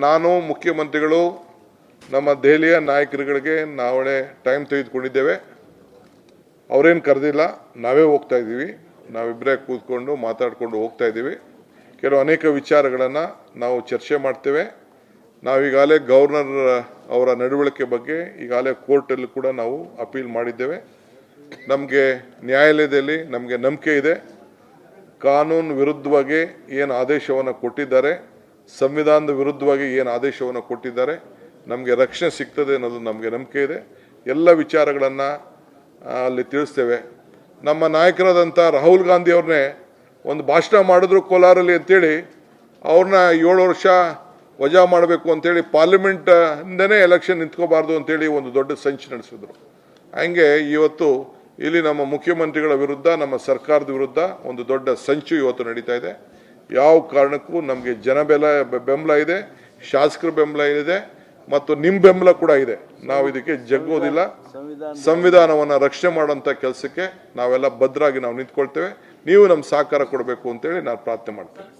ನಾನು, ಮುಖ್ಯಮಂತ್ರಿಗಳು, ನಮ್ಮ ದೆಹಲಿಯ ನಾಯಕರುಗಳಿಗೆ ನಾವೇ ಟೈಮ್ ತೆಗೆದುಕೊಂಡಿದ್ದೇವೆ. ಅವರೇನು ಕರೆದಿಲ್ಲ, ನಾವೇ ಹೋಗ್ತಾ ಇದ್ದೀವಿ. ನಾವಿಬ್ಬರೇ ಕೂತ್ಕೊಂಡು ಮಾತಾಡಿಕೊಂಡು ಹೋಗ್ತಾ ಇದ್ದೀವಿ. ಕೆಲವು ಅನೇಕ ವಿಚಾರಗಳನ್ನು ನಾವು ಚರ್ಚೆ ಮಾಡ್ತೇವೆ. ನಾವೀಗಾಗಲೇ ಗವರ್ನರ್ ಅವರ ನಡವಳಿಕೆ ಬಗ್ಗೆ ಈಗಾಗಲೇ ಕೋರ್ಟಲ್ಲಿ ಕೂಡ ನಾವು ಅಪೀಲ್ ಮಾಡಿದ್ದೇವೆ. ನಮಗೆ ನ್ಯಾಯಾಲಯದಲ್ಲಿ ನಮಗೆ ನಂಬಿಕೆ ಇದೆ. ಕಾನೂನು ವಿರುದ್ಧವಾಗಿ ಏನು ಆದೇಶವನ್ನು ಕೊಟ್ಟಿದ್ದಾರೆ ಸಂವಿಧಾನದ ವಿರುದ್ಧವಾಗಿ ಏನು ಆದೇಶವನ್ನು ಕೊಟ್ಟಿದ್ದಾರೆ, ನಮಗೆ ರಕ್ಷಣೆ ಸಿಗ್ತದೆ ಅನ್ನೋದು ನಮಗೆ ನಂಬಿಕೆ ಇದೆ. ಎಲ್ಲ ವಿಚಾರಗಳನ್ನು ಅಲ್ಲಿ ತಿಳಿಸ್ತೇವೆ. ನಮ್ಮ ನಾಯಕರಾದಂಥ ರಾಹುಲ್ ಗಾಂಧಿ ಅವ್ರನ್ನೇ ಒಂದು ಭಾಷಣ ಮಾಡಿದ್ರು ಕೋಲಾರಲ್ಲಿ ಅಂತೇಳಿ, ಅವ್ರನ್ನ ಏಳು ವರ್ಷ ವಜಾ ಮಾಡಬೇಕು ಅಂತೇಳಿ ಪಾರ್ಲಿಮೆಂಟಿಂದನೇ ಎಲೆಕ್ಷನ್ ನಿಂತ್ಕೋಬಾರ್ದು ಅಂತೇಳಿ ಒಂದು ದೊಡ್ಡ ಸಂಚು ನಡೆಸಿದ್ರು. ಹಂಗೆ ಇವತ್ತು ಇಲ್ಲಿ ನಮ್ಮ ಮುಖ್ಯಮಂತ್ರಿಗಳ ವಿರುದ್ಧ, ನಮ್ಮ ಸರ್ಕಾರದ ವಿರುದ್ಧ ಒಂದು ದೊಡ್ಡ ಸಂಚು ಇವತ್ತು ನಡೀತಾ ಇದೆ. ಯಾವ ಕಾರಣಕ್ಕೂ ನಮಗೆ ಜನ ಬೆಲ ಬೆಂಬಲ ಇದೆ ಶಾಸಕರ ಬೆಂಬಲ ಇದೆ ಮತ್ತು ನಿಮ್ಮ ಬೆಂಬಲ ಕೂಡ ಇದೆ. ನಾವು ಇದಕ್ಕೆ ಜಗ್ಗೋದಿಲ್ಲ. ಸಂವಿಧಾನವನ್ನು ರಕ್ಷಣೆ ಮಾಡುವಂಥ ಕೆಲಸಕ್ಕೆ ನಾವೆಲ್ಲ ಭದ್ರಾಗಿ ನಾವು ನಿಂತ್ಕೊಳ್ತೇವೆ. ನೀವು ನಮ್ಮ ಸಹಕಾರ ಕೊಡಬೇಕು ಅಂತೇಳಿ ನಾನು ಪ್ರಾರ್ಥನೆ ಮಾಡ್ತೇನೆ.